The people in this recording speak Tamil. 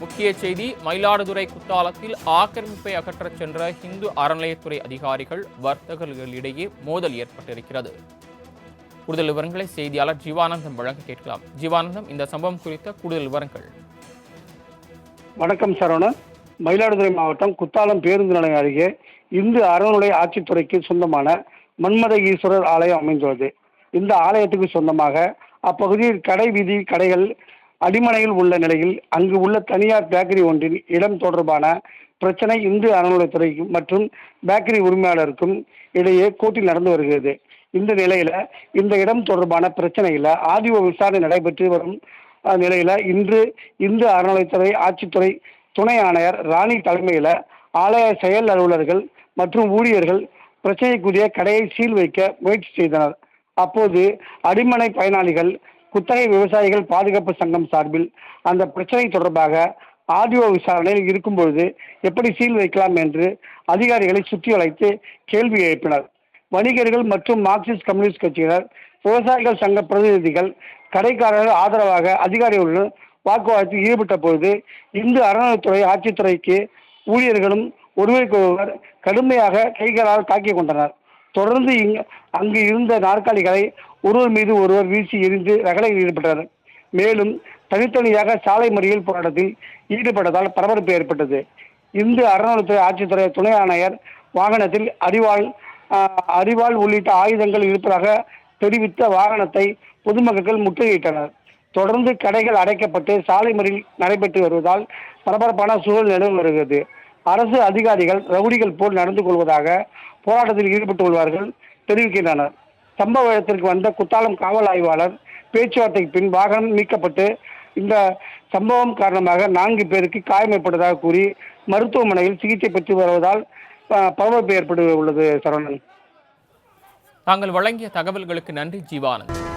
முக்கிய செய்தி மயிலாடுதுறை குத்தாலத்தில் ஆக்கிரமிப்பை அகற்றச் சென்ற இந்து அறநிலையத்துறை அதிகாரிகள் வர்த்தகர்களிடையே மோதல் ஏற்பட்டிருக்கிறது. கூடுதல் விவரங்களை செய்தியாளர் ஜீவானந்தம் வழங்க கேட்கலாம். ஜீவானந்தம் இந்த சம்பவம் குறித்த கூடுதல் விவரங்கள். வணக்கம் சரவணன் மயிலாடுதுறை மாவட்டம் குத்தாலம் பேருந்து நிலையம் அருகே இந்து அறநிலை ஆட்சித்துறைக்கு சொந்தமான மன்மத ஈஸ்வரர் ஆலயம் அமைந்துள்ளது. இந்த ஆலயத்துக்கு சொந்தமாக அப்பகுதியில் கடை வீதி கடைகள் அடிமனையில் உள்ள நிலையில் அங்கு உள்ள தனியார் பேக்கரி ஒன்றின் இடம் தொடர்பான பிரச்சனை இந்து அறநிலைத்துறை மற்றும் பேக்கரி உரிமையாளருக்கும் இடையே கோர்ட்டில் நடந்து வருகிறது. இந்த நிலையில இந்த இடம் தொடர்பான பிரச்சனையில ஆதிவ விசாரணை நடைபெற்று வரும் நிலையில் நிலையில இன்று இந்து அறநிலைத்துறை ஆட்சித்துறை துணை ஆணையர் ராணி தலைமையில ஆலய செயல் அலுவலர்கள் மற்றும் ஊழியர்கள் பிரச்சனைக்குரிய கடையை சீல் வைக்க முயற்சி செய்தனர். அப்போது அடிமனை பயனாளிகள் குத்தகை விவசாயிகள் பாதுகாப்பு சங்கம் சார்பில் அந்த பிரச்சனை தொடர்பாக ஆடியோ விசாரணையில் இருக்கும்பொழுது எப்படி சீல் வைக்கலாம் என்று அதிகாரிகளை சுற்றி வளைத்து கேள்வி எழுப்பினர். வணிகர்கள் மற்றும் மார்க்சிஸ்ட் கம்யூனிஸ்ட் கட்சியினர் விவசாயிகள் சங்க பிரதிநிதிகள் கடைக்காரர்கள் ஆதரவாக அதிகாரிகளுடன் வாக்குவாதத்தில் ஈடுபட்ட பொழுது இந்து அறநிலைத்துறை ஆட்சித்துறைக்கு ஊழியர்களும் ஒருவருக்கொருவர் கடுமையாக கைகளால் தாக்கிக் கொண்டனர். தொடர்ந்து இங்கு அங்கு இருந்த நாற்காலிகளை ஒருவர் மீது ஒருவர் வீசி எறிந்து ரகளையில் ஈடுபட்டனர். மேலும் தனித்தனியாக சாலை மறியல் போராட்டத்தில் ஈடுபட்டதால் பரபரப்பு ஏற்பட்டது. இந்து அறநிலைத்துறை ஆட்சித்துறை துணை ஆணையர் வாகனத்தில் அரிவாள் அறிவாள் அரிவாள் உள்ளிட்ட ஆயுதங்கள் இருப்பதாக தெரிவித்த வாகனத்தை பொதுமக்கள் முற்றுகையிட்டனர். தொடர்ந்து கடைகள் அடைக்கப்பட்டு சாலை மறியல் நடைபெற்று வருவதால் பரபரப்பான சூழல் நிலவு வருகிறது. அரசு அதிகாரிகள் ரவுடிகள் போல் நடந்து கொள்வதாக போராட்டத்தில் ஈடுபட்டு கொள்வார்கள் தெரிவிக்கின்றனர். சம்பவ இடத்திற்கு வந்த குத்தாலம் காவல் ஆய்வாளர் பேச்சுவார்த்தைக்கு பின் வாகனம் மீட்கப்பட்டு இந்த சம்பவம் காரணமாக நான்கு பேருக்கு காயம் ஏற்பட்டதாக கூறி மருத்துவமனையில் சிகிச்சை பெற்று வருவதால் பரபரப்பு ஏற்பட்டு உள்ளது சரவணன். தாங்கள் வழங்கிய தகவல்களுக்கு நன்றி ஜீவானந்த்.